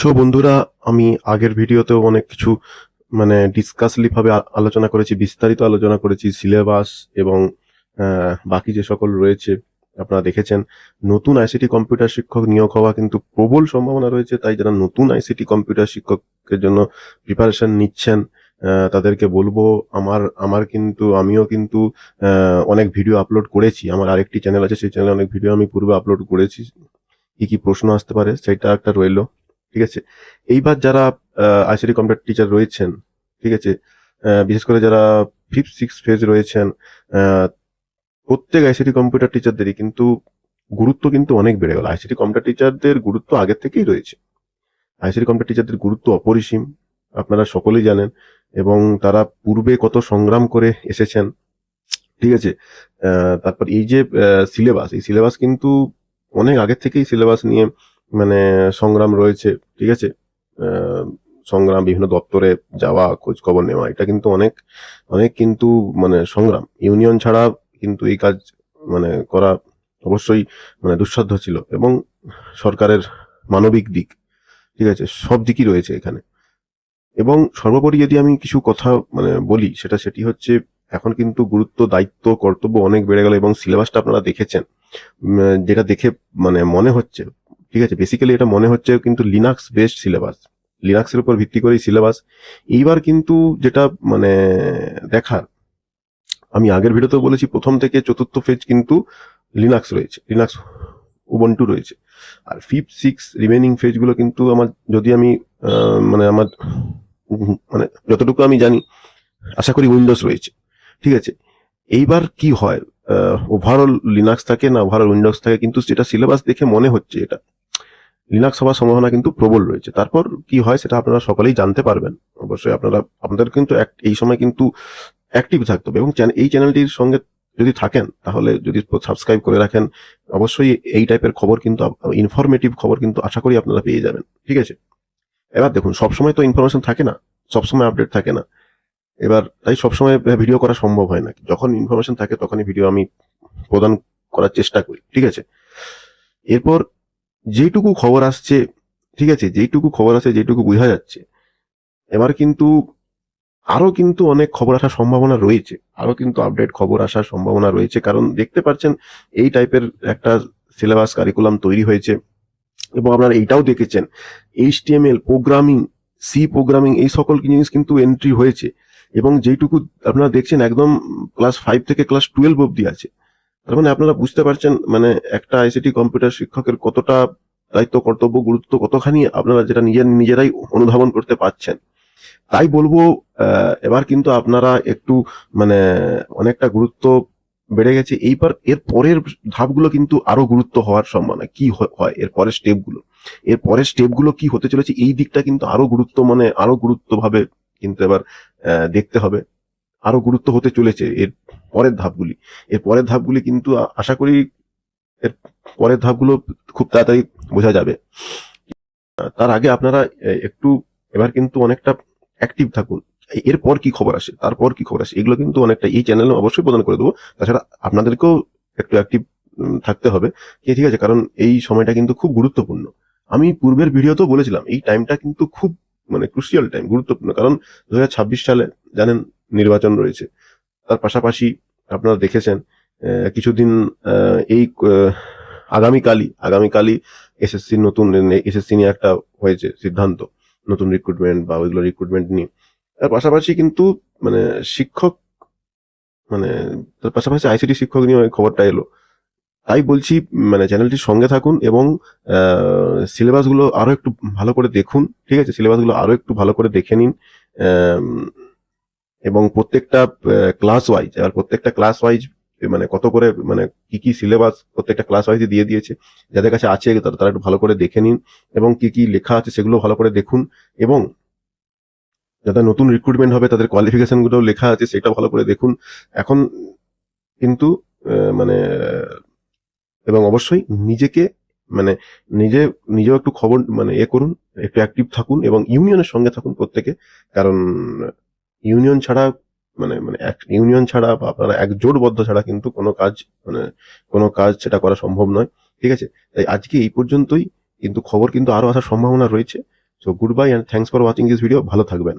So বন্ধুরা, আমি আগের ভিডিওতেও অনেক কিছু মানে ডিসকাসলি ভাবে আ- আলোচনা করেছি, বিস্তারিত আলোচনা করেছি সিলেবাস এবং বাকি যে সকল রয়েছে, আপনারা দেখেছেন। নতুন আইসিটি কম্পিউটার শিক্ষক নিয়োগ হওয়া কিন্তু প্রবল সম্ভাবনা রয়েছে, তাই যারা নতুন আইসিটি কম্পিউটার শিক্ষকের জন্য প্রিপারেশন নিচ্ছেন তাদেরকে বলব, আমার আমার কিন্তু, আমিও কিন্তু অনেক ভিডিও আপলোড করেছি। আমার আরেকটি চ্যানেল আছে, সেই চ্যানেলে অনেক ভিডিও আমি পূর্বে আপলোড করেছি। কি কি প্রশ্ন আসতে পারে, সেটা একটা রইল। ঠিক আছে? এইবার যারা আইসিডি কম্পিউটার টিচার রয়েছেন, ঠিক আছে? বিশেষ করে যারা ফিফথ সিক্স ফেজ রয়েছেন প্রত্যেক আইসিটি কম্পিউটার টিচারদেরই কিন্তু গুরুত্ব কিন্তু অনেক বেড়ে গেল। আইসিটি কম্পিউটার টিচারদের গুরুত্ব আগের থেকেই রয়েছে। আইসিটি কম্পিউটার টিচারদের গুরুত্ব অপরিসীম, আপনারা সকলেই জানেন, এবং তারা পূর্বে কত সংগ্রাম করে এসেছেন, ঠিক আছে? তারপর এই যে সিলেবাস এই সিলেবাস কিন্তু অনেক আগের থেকেই সিলেবাস নিয়ে মানে সংগ্রাম রয়েছে, ঠিক আছে? সংগ্রাম, বিভিন্ন দপ্তরে যাওয়া খোঁজ খবর নেওয়া, এটা কিন্তু অনেক অনেক কিন্তু মানে সংগ্রাম। ইউনিয়ন ছাড়া কিন্তু এই কাজ মানে করা অবশ্যই মানে দুঃসাধ্য ছিল এবং সরকারের মানবিক দিক, ঠিক আছে? সব দিকই রয়েছে এখানে। এবং সর্বোপরি যদি আমি কিছু কথা মানে বলি, সেটা সেটি হচ্ছে, এখন কিন্তু গুরুত্ব, দায়িত্ব, কর্তব্য অনেক বেড়ে গেল এবং সিলেবাসটা আপনারা দেখেছেন। যেটা দেখে মানে মনে হচ্ছে ঠিক আছে বেসিক্যালি এটা মনে হচ্ছে কিন্তু লিনাক্স বেসড সিলেবাস লিনাক্সের উপর ভিত্তি করেই সিলেবাস এইবার কিন্তু যেটা মানে দেখার, আমি আগের ভিডিওতেও বলেছি, প্রথম থেকে চতুর্থ ফেজ কিন্তু লিনাক্স রয়েছে লিনাক্স উবন্টু রয়েছে। আর ফিফথ সিক্স রিমেনিং ফেজগুলো কিন্তু আমার, যদি আমি মানে আমার মানে যতটুকু আমি জানি, আশা করি উইন্ডোজ রয়েছে, ঠিক আছে। এইবার কি হয় ওভারঅল লিনাক্স থাকে না ওভারঅল উইন্ডোজ থাকে, কিন্তু যেটা সিলেবাস দেখে মনে হচ্ছে এটা লিনাক্স হওয়ার সম্ভাবনা কিন্তু প্রবল রয়েছে। তারপর কি হয় সেটা আপনারা সকলেই জানতে পারবেন। অবশ্যই আপনারা, আপনাদের কিন্তু এই সময় কিন্তু অ্যাক্টিভ থাকতে হবে এবং এই চ্যানেলটির সঙ্গে যদি থাকেন, তাহলে যদি সাবস্ক্রাইব করে রাখেন, অবশ্যই এই টাইপের খবর কিন্তু ইনফরমেটিভ খবর কিন্তু আশা করি আপনারা পেয়ে যাবেন। ঠিক আছে? এবার দেখুন, সবসময় তো ইনফরমেশন থাকে না, সবসময় আপডেট থাকে না। এবার তাই সবসময় ভিডিও করা সম্ভব হয় না। যখন ইনফরমেশন থাকে, তখনই ভিডিও আমি প্রদান করার চেষ্টা করি। ঠিক আছে? এরপর যেটুকু খবর আসছে, ঠিক আছে যেটুকু খবর আছে যেটুকু বোঝা যাচ্ছে, এবার কিন্তু আরও কিন্তু অনেক খবর আসার সম্ভাবনা রয়েছে। আরও কিন্তু আপডেট খবর আসার সম্ভাবনা রয়েছে, কারণ দেখতে পাচ্ছেন এই টাইপের একটা সিলেবাস কারিকুলাম তৈরি হয়েছে এবং আপনারা এইটাও দেখেছেন। এইচটিএমএল প্রোগ্রামিং সি প্রোগ্রামিং এই সকল জিনিস কিন্তু এন্ট্রি হয়েছে এবং যেটুকু আপনারা দেখছেন একদম ক্লাস ফাইভ থেকে ক্লাস টুয়েলভ অব্দি আছে। তার মানে আপনারা বুঝতে পারছেন মানে একটা আইসিটি কম্পিউটার শিক্ষকের কতটা দায়িত্ব, কর্তব্য, গুরুত্ব কতখানি আপনারা যেটা নিজের, নিজেরাই অনুধাবন করতে পারছেন। তাই বলব এবার কিন্তু আপনারা একটু মানে অনেকটা গুরুত্ব বেড়ে গেছে। এইবার এর পরের ধাপগুলো কিন্তু আরও গুরুত্ব হওয়ার সম্ভাবনা। কি হয় এর পরের স্টেপগুলো এর পরের স্টেপগুলো কি হতে চলেছে? এই দিকটা কিন্তু আরও গুরুত্ব মানে আরও গুরুত্বভাবে কিন্তু এবার দেখতে হবে। আরও গুরুত্ব হতে চলেছে। এর পরের ধাপগুলি। এর পরের ধাপগুলি কিন্তু আশা করি এর পরের ধাপগুলো খুব তাড়াতাড়ি বোঝা যাবে। তার আগে আপনারা একটু এবার কিন্তু অনেকটা অ্যাক্টিভ থাকুন। এরপর কি খবর আসে? তারপর কি খবর আসে? এগুলো কিন্তু অনেকটা এই চ্যানেলে অবশ্যই প্রদান করে দেবো। তাছাড়া আপনাদেরকেও একটু অ্যাক্টিভ থাকতে হবে। ঠিক আছে? কারণ এই সময়টা কিন্তু খুব গুরুত্বপূর্ণ। আমি পূর্বের ভিডিওতেও বলেছিলাম, এই টাইমটা কিন্তু খুব মানে ক্রুশিয়াল টাইম গুরুত্বপূর্ণ। কারণ দু হাজার ছাব্বিশ সালে জানেন নির্বাচন রয়েছে। তার পাশাপাশি আপনারা দেখেছেন কিছুদিন এই আগামীকালই আগামীকালই এসএসসি নতুন এসএসসি নিয়ে একটা হয়েছে সিদ্ধান্ত, নতুন রিক্রুটমেন্ট বা ওইগুলো রিক্রুটমেন্ট নিয়ে। তার পাশাপাশি কিন্তু মানে শিক্ষক মানে তার পাশাপাশি আইসিটি শিক্ষক নিয়ে ওই খবরটা এলো। তাই বলছি মানে চ্যানেলটির সঙ্গে থাকুন এবং সিলেবাসগুলো আরও একটু ভালো করে দেখুন, ঠিক আছে? সিলেবাসগুলো আরও একটু ভালো করে দেখে নিন এবং প্রত্যেকটা ক্লাস ওয়াইজ আর প্রত্যেকটা ক্লাস ওয়াইজ মানে কত করে মানে কি কি সিলেবাস প্রত্যেকটা ক্লাস ওয়াইজ দিয়ে দিয়েছে, যাদের কাছে আছে তারা একটু ভালো করে দেখে নিন এবং কি কি লেখা আছে সেগুলো ভালো করে দেখুন এবং যাদের নতুন রিক্রুটমেন্ট হবে, তাদের কোয়ালিফিকেশনগুলো লেখা আছে সেটা ভালো করে দেখুন। এখন কিন্তু মানে এবং অবশ্যই নিজেকে মানে নিজে, নিজেও একটু খবর মানে এ করুন, একটু অ্যাক্টিভ থাকুন এবং ইউনিয়নের সঙ্গে থাকুন প্রত্যেকে, কারণ ইউনিয়ন ছাড়া মানে মানে এক, ইউনিয়ন ছাড়া বা আপনারা একজোটবদ্ধ ছাড়া কিন্তু কোনো কাজ মানে কোনো কাজ সেটা করা সম্ভব নয়। ঠিক আছে? তাই আজকে এই পর্যন্তই। কিন্তু খবর কিন্তু আরও আসার সম্ভাবনা রয়েছে। So goodbye and thanks for watching this video ভালো থাকবেন।